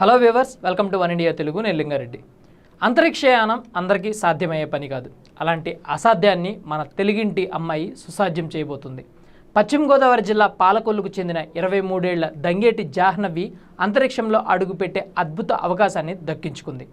Hello viewers welcome to one India Telugu నేను లింగారెడ్డి. అంతరిక్షయానం అందరికీ సాధ్యమయ్యే పని కాదు. అలాంటి అసాధ్యాన్ని మన తెలుగింటి అమ్మాయి సుసాధ్యం చేయబోతుంది. పశ్చిమ గోదావరి జిల్లా పాలకొల్లుకు చెందిన ఇరవై మూడేళ్ళ దంగేటి జాహ్నవి అంతరిక్షంలో అడుగుపెట్టే అద్భుత అవకాశాన్ని దక్కించుకుంది.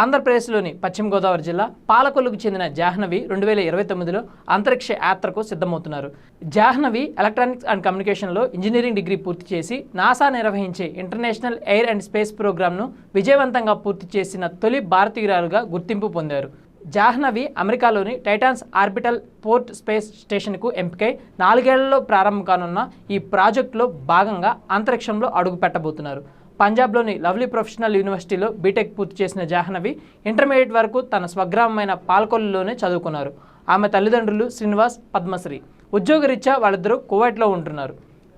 ఆంధ్రప్రదేశ్లోని పశ్చిమ గోదావరి జిల్లా పాలకొల్లుకు చెందిన జాహ్నవి రెండు వేల ఇరవై తొమ్మిదిలో అంతరిక్ష యాత్రకు సిద్ధమవుతున్నారు. జాహ్నవి ఎలక్ట్రానిక్స్ అండ్ కమ్యూనికేషన్లో ఇంజనీరింగ్ డిగ్రీ పూర్తి చేసి నాసా నిర్వహించే ఇంటర్నేషనల్ ఎయిర్ అండ్ స్పేస్ ప్రోగ్రామ్ను విజయవంతంగా పూర్తి చేసిన తొలి భారతీయురాలుగా గుర్తింపు పొందారు. జాహ్నవి అమెరికాలోని టైటాన్స్ ఆర్బిటల్ పోర్ట్ స్పేస్ స్టేషన్కు ఎంపికై నాలుగేళ్ళలో ప్రారంభం కానున్న ఈ ప్రాజెక్టులో భాగంగా అంతరిక్షంలో అడుగు పెట్టబోతున్నారు పంజాబ్లోని లవ్లీ ప్రొఫెషనల్ యూనివర్సిటీలో బీటెక్ పూర్తి చేసిన జాహ్నవి ఇంటర్మీడియట్ వరకు తన స్వగ్రామమైన పాల్కొల్లులోనే చదువుకున్నారు. ఆమె తల్లిదండ్రులు శ్రీనివాస్ పద్మశ్రీ. ఉద్యోగరీత్యా వాళ్ళిద్దరూ కువైట్లో ఉంటున్నారు.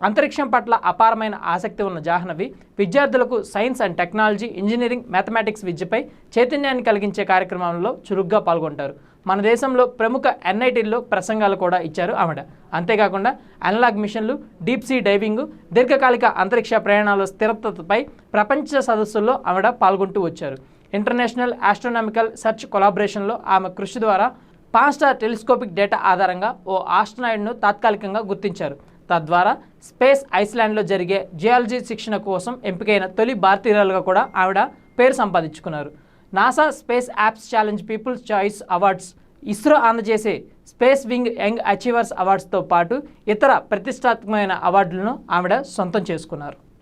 అంతరిక్షం పట్ల అపారమైన ఆసక్తి ఉన్న జాహ్నవి విద్యార్థులకు science and technology engineering mathematics విద్యపై చైతన్యాన్ని కలిగించే కార్యక్రమంలో చురుగ్గా పాల్గొంటారు. మన దేశంలో ప్రముఖ ఎన్ఐటీల్లో ప్రసంగాలు కూడా ఇచ్చారు ఆవిడ. అంతేకాకుండా అనలాగ్ మిషన్లు డీప్ సీ డైవింగ్ దీర్ఘకాలిక అంతరిక్ష ప్రయాణాల స్థిరతపై ప్రపంచ సదస్సుల్లో ఆవిడ పాల్గొంటూ వచ్చారు. ఇంటర్నేషనల్ ఆస్ట్రోనామికల్ సెర్చ్ కొలాబరేషన్లో ఆమె కృషి ద్వారా పాన్స్టార్ టెలిస్కోపిక్ డేటా ఆధారంగా ఓ ఆస్ట్రోనాయిడ్ను తాత్కాలికంగా గుర్తించారు. తద్వారా స్పేస్ ఐస్లాండ్లో జరిగే జియాలజీ శిక్షణ కోసం ఎంపికైన తొలి భారతీయురాలుగా కూడా ఆవిడ పేరు సంపాదించుకున్నారు. NASA space apps challenge people's choice awards ISRO అందజేసే స్పేస్ వింగ్ యంగ్ అచీవర్స్ అవార్డ్స్తో పాటు ఇతర ప్రతిష్టాత్మకమైన అవార్డులను ఆవిడ సొంతం చేసుకున్నారు.